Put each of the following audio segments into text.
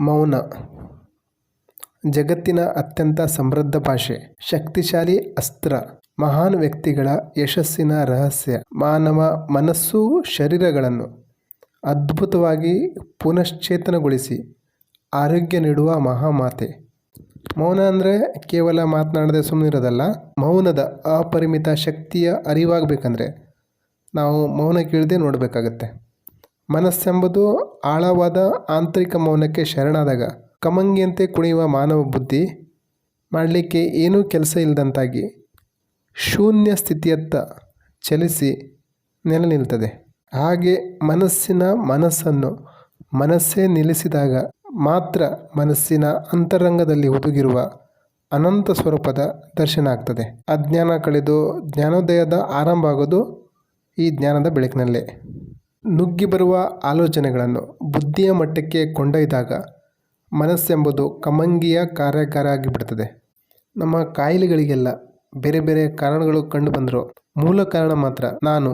ಮೌನ. ಜಗತ್ತಿನ ಅತ್ಯಂತ ಸಮೃದ್ಧ ಭಾಷೆ. ಶಕ್ತಿಶಾಲಿ ಅಸ್ತ್ರ. ಮಹಾನ್ ವ್ಯಕ್ತಿಗಳ ಯಶಸ್ಸಿನ ರಹಸ್ಯ. ಮಾನವ ಮನಸ್ಸು ಶರೀರಗಳನ್ನು ಅದ್ಭುತವಾಗಿ ಪುನಶ್ಚೇತನಗೊಳಿಸಿ ಆರೋಗ್ಯ ನೀಡುವ ಮಹಾಮಾತೆ. ಮೌನ ಅಂದರೆ ಕೇವಲ ಮಾತನಾಡದೆ ಸುಮ್ಮನಿರೋದಲ್ಲ ಮೌನದ ಅಪರಿಮಿತ ಶಕ್ತಿಯ ಅರಿವಾಗಬೇಕಂದ್ರೆ ನಾವು ಮೌನ ಕೇಳದೆ ನೋಡಬೇಕಾಗತ್ತೆ. ಮನಸ್ಸೆಂಬುದು ಆಳವಾದ ಆಂತರಿಕ ಮೌನಕ್ಕೆ ಶರಣಾದಾಗ ಕಮಂಗಿಯಂತೆ ಕುಣಿಯುವ ಮಾನವ ಬುದ್ಧಿ ಮಾಡಲಿಕ್ಕೆ ಏನೂ ಕೆಲಸ ಇಲ್ಲದಂತಾಗಿ ಶೂನ್ಯ ಸ್ಥಿತಿಯತ್ತ ಚಲಿಸಿ ನೆಲೆ ನಿಲ್ತದೆ. ಹಾಗೆ ಮನಸ್ಸಿನ ಮನಸ್ಸನ್ನು ಮನಸ್ಸೇ ನಿಲ್ಲಿಸಿದಾಗ ಮಾತ್ರ ಮನಸ್ಸಿನ ಅಂತರಂಗದಲ್ಲಿ ಹುದುಗಿರುವ ಅನಂತ ಸ್ವರೂಪದ ದರ್ಶನ ಆಗ್ತದೆ. ಅಜ್ಞಾನ ಕಳೆದು ಜ್ಞಾನೋದಯದ ಆರಂಭ ಆಗೋದು ಈ ಜ್ಞಾನದ ಬೆಳಕಿನಲ್ಲೇ. ನುಗ್ಗಿ ಬರುವ ಆಲೋಚನೆಗಳನ್ನು ಬುದ್ಧಿಯ ಮಟ್ಟಕ್ಕೆ ಕೊಂಡೊಯ್ದಾಗ ಮನಸ್ಸೆಂಬುದು ಕಮಂಗಿಯ ಕಾರ್ಯಾಗಾರ ಆಗಿಬಿಡ್ತದೆ ನಮ್ಮ ಕಾಯಿಲೆಗಳಿಗೆಲ್ಲ ಬೇರೆ ಬೇರೆ ಕಾರಣಗಳು ಕಂಡು ಬಂದರೂ ಮೂಲ ಕಾರಣ ಮಾತ್ರ ನಾನು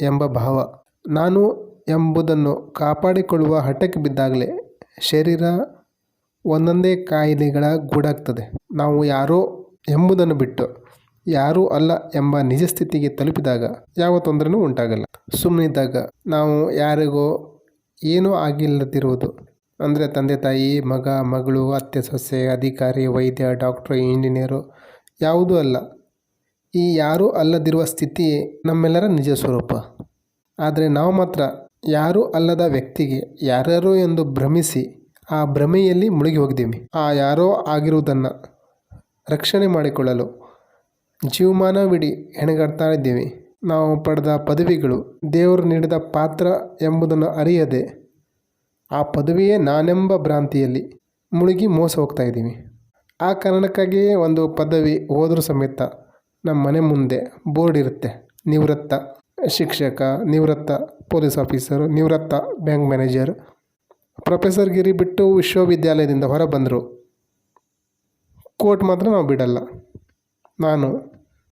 ಎಂಬ ಭಾವ. ನಾನು ಎಂಬುದನ್ನು ಕಾಪಾಡಿಕೊಳ್ಳುವ ಹಠಕ್ಕೆ ಬಿದ್ದಾಗಲೇ ಶರೀರ ಒಂದೊಂದೇ ಕಾಯಿಲೆಗಳ ಗೂಡಾಗ್ತದೆ. ನಾವು ಯಾರೋ ಎಂಬುದನ್ನು ಬಿಟ್ಟು ಯಾರೂ ಅಲ್ಲ ಎಂಬ ನಿಜ ಸ್ಥಿತಿಗೆ ತಲುಪಿದಾಗ ಯಾವ ತೊಂದರೆನೂ ಉಂಟಾಗಲ್ಲ. ಸುಮ್ಮನಿದ್ದಾಗ ನಾವು ಯಾರಿಗೋ ಏನೂ ಆಗಿಲ್ಲದಿರುವುದು. ಅಂದರೆ ತಂದೆ, ತಾಯಿ, ಮಗ, ಮಗಳು, ಅತ್ತೆ, ಸೊಸೆ, ಅಧಿಕಾರಿ, ವೈದ್ಯ, ಡಾಕ್ಟ್ರು, ಇಂಜಿನಿಯರು ಯಾವುದೂ ಅಲ್ಲ. ಈ ಯಾರೂ ಅಲ್ಲದಿರುವ ಸ್ಥಿತಿ ನಮ್ಮೆಲ್ಲರ ನಿಜ ಸ್ವರೂಪ. ಆದರೆ ನಾವು ಮಾತ್ರ ಯಾರೂ ಅಲ್ಲದ ವ್ಯಕ್ತಿಗೆ ಯಾರ್ಯಾರು ಎಂದು ಭ್ರಮಿಸಿ ಆ ಭ್ರಮೆಯಲ್ಲಿ ಮುಳುಗಿ ಹೋಗಿದ್ದೀವಿ. ಆ ಯಾರೋ ಆಗಿರುವುದನ್ನು ರಕ್ಷಣೆ ಮಾಡಿಕೊಳ್ಳಲು ಜೀವಮಾನವಿಡೀ ಹೆಣಗಾಡ್ತಾ ಇದ್ದೀವಿ ನಾವು ಪಡೆದ ಪದವಿಗಳು ದೇವರು ನೀಡಿದ ಪಾತ್ರ ಎಂಬುದನ್ನು ಅರಿಯದೆ ಆ ಪದವಿಯೇ ನಾನೆಂಬ ಭ್ರಾಂತಿಯಲ್ಲಿ ಮುಳುಗಿ ಮೋಸ ಹೋಗ್ತಾ ಇದ್ದೀವಿ ಆ ಕಾರಣಕ್ಕಾಗಿಯೇ ಒಂದು ಪದವಿ ಹೋದರೂ ಸಮೇತ ನಮ್ಮ ಮನೆ ಮುಂದೆ ಬೋರ್ಡ್ ಇರುತ್ತೆ. ನಿವೃತ್ತ ಶಿಕ್ಷಕ, ನಿವೃತ್ತ ಪೊಲೀಸ್ ಆಫೀಸರು, ನಿವೃತ್ತ ಬ್ಯಾಂಕ್ ಮ್ಯಾನೇಜರ್, ಪ್ರೊಫೆಸರ್ ಗಿರಿ ಬಿಟ್ಟು ವಿಶ್ವವಿದ್ಯಾಲಯದಿಂದ ಹೊರ ಬಂದರು ಕೋರ್ಟ್ ಮಾತ್ರ ನಾವು ಬಿಡಲ್ಲ. ನಾನು